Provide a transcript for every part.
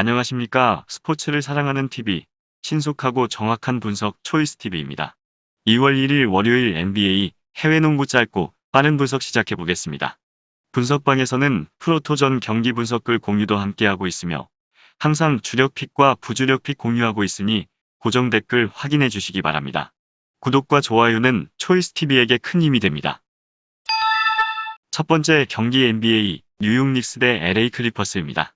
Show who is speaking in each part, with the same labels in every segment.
Speaker 1: 안녕하십니까. 스포츠를 사랑하는 TV, 신속하고 정확한 분석 초이스 TV입니다. 2월 1일 월요일 NBA 해외 농구 짧고 빠른 분석 시작해 보겠습니다. 분석방에서는 프로토전 경기 분석글 공유도 함께하고 있으며 항상 주력 픽과 부주력 픽 공유하고 있으니 고정 댓글 확인해 주시기 바랍니다. 구독과 좋아요는 초이스 TV에게 큰 힘이 됩니다. 첫 번째 경기 NBA 뉴욕 닉스 대 LA 클리퍼스입니다.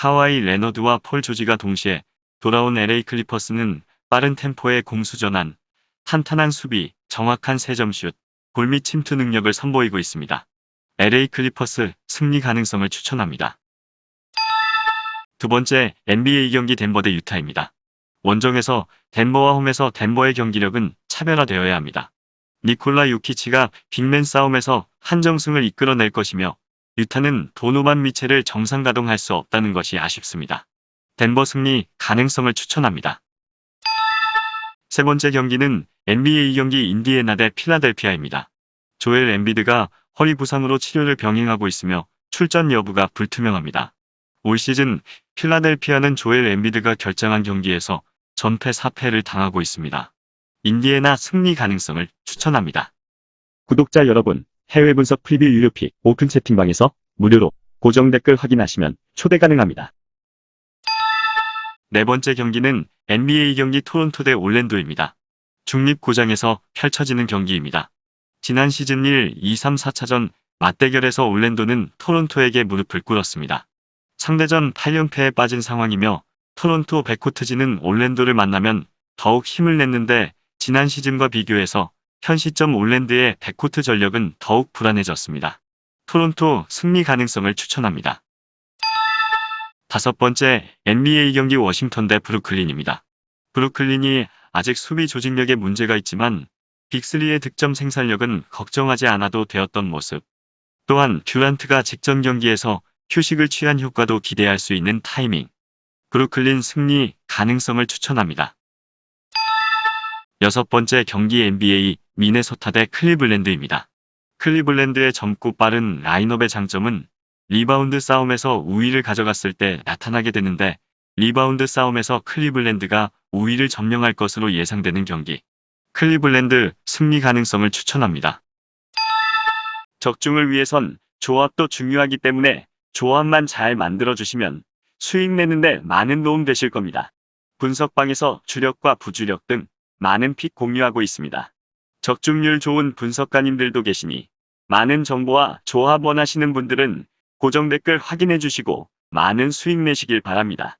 Speaker 1: 카와이 레너드와 폴 조지가 동시에 돌아온 LA 클리퍼스는 빠른 템포의 공수 전환, 탄탄한 수비, 정확한 3점슛, 골밑 침투 능력을 선보이고 있습니다. LA 클리퍼스 승리 가능성을 추천합니다. 두 번째 NBA 경기 덴버 대 유타입니다. 원정에서 덴버와 홈에서 덴버의 경기력은 차별화되어야 합니다. 니콜라 요키치가 빅맨 싸움에서 한정승을 이끌어낼 것이며 유타는 도노반 미첼을 정상 가동할 수 없다는 것이 아쉽습니다. 덴버 승리 가능성을 추천합니다. 세 번째 경기는 NBA 경기 인디애나 대 필라델피아입니다. 조엘 엠비드가 허리 부상으로 치료를 병행하고 있으며 출전 여부가 불투명합니다. 올 시즌 필라델피아는 조엘 엠비드가 결정한 경기에서 전패 4패를 당하고 있습니다. 인디애나 승리 가능성을 추천합니다.
Speaker 2: 구독자 여러분, 해외 분석 프리뷰 유료픽 오픈 채팅방에서 무료로 고정 댓글 확인하시면 초대 가능합니다.
Speaker 1: 네 번째 경기는 NBA 경기 토론토 대 올랜도입니다. 중립 고장에서 펼쳐지는 경기입니다. 지난 시즌 1, 2, 3, 4차전 맞대결에서 올랜도는 토론토에게 무릎을 꿇었습니다. 상대전 8연패에 빠진 상황이며 토론토 백코트지는 올랜도를 만나면 더욱 힘을 냈는데 지난 시즌과 비교해서 현 시점 올랜드의 백코트 전력은 더욱 불안해졌습니다. 토론토 승리 가능성을 추천합니다. 다섯 번째 NBA 경기 워싱턴 대 브루클린입니다. 브루클린이 아직 수비 조직력에 문제가 있지만 빅3의 득점 생산력은 걱정하지 않아도 되었던 모습. 또한 듀란트가 직전 경기에서 휴식을 취한 효과도 기대할 수 있는 타이밍. 브루클린 승리 가능성을 추천합니다. 여섯 번째 경기 NBA 미네소타 대 클리블랜드입니다. 클리블랜드의 젊고 빠른 라인업의 장점은 리바운드 싸움에서 우위를 가져갔을 때 나타나게 되는데 리바운드 싸움에서 클리블랜드가 우위를 점령할 것으로 예상되는 경기. 클리블랜드 승리 가능성을 추천합니다. 적중을 위해선 조합도 중요하기 때문에 조합만 잘 만들어주시면 수익 내는데 많은 도움 되실 겁니다. 분석방에서 주력과 부주력 등 많은 픽 공유하고 있습니다. 적중률 좋은 분석가님들도 계시니 많은 정보와 조합 원하시는 분들은 고정 댓글 확인해 주시고 많은 수익 내시길 바랍니다.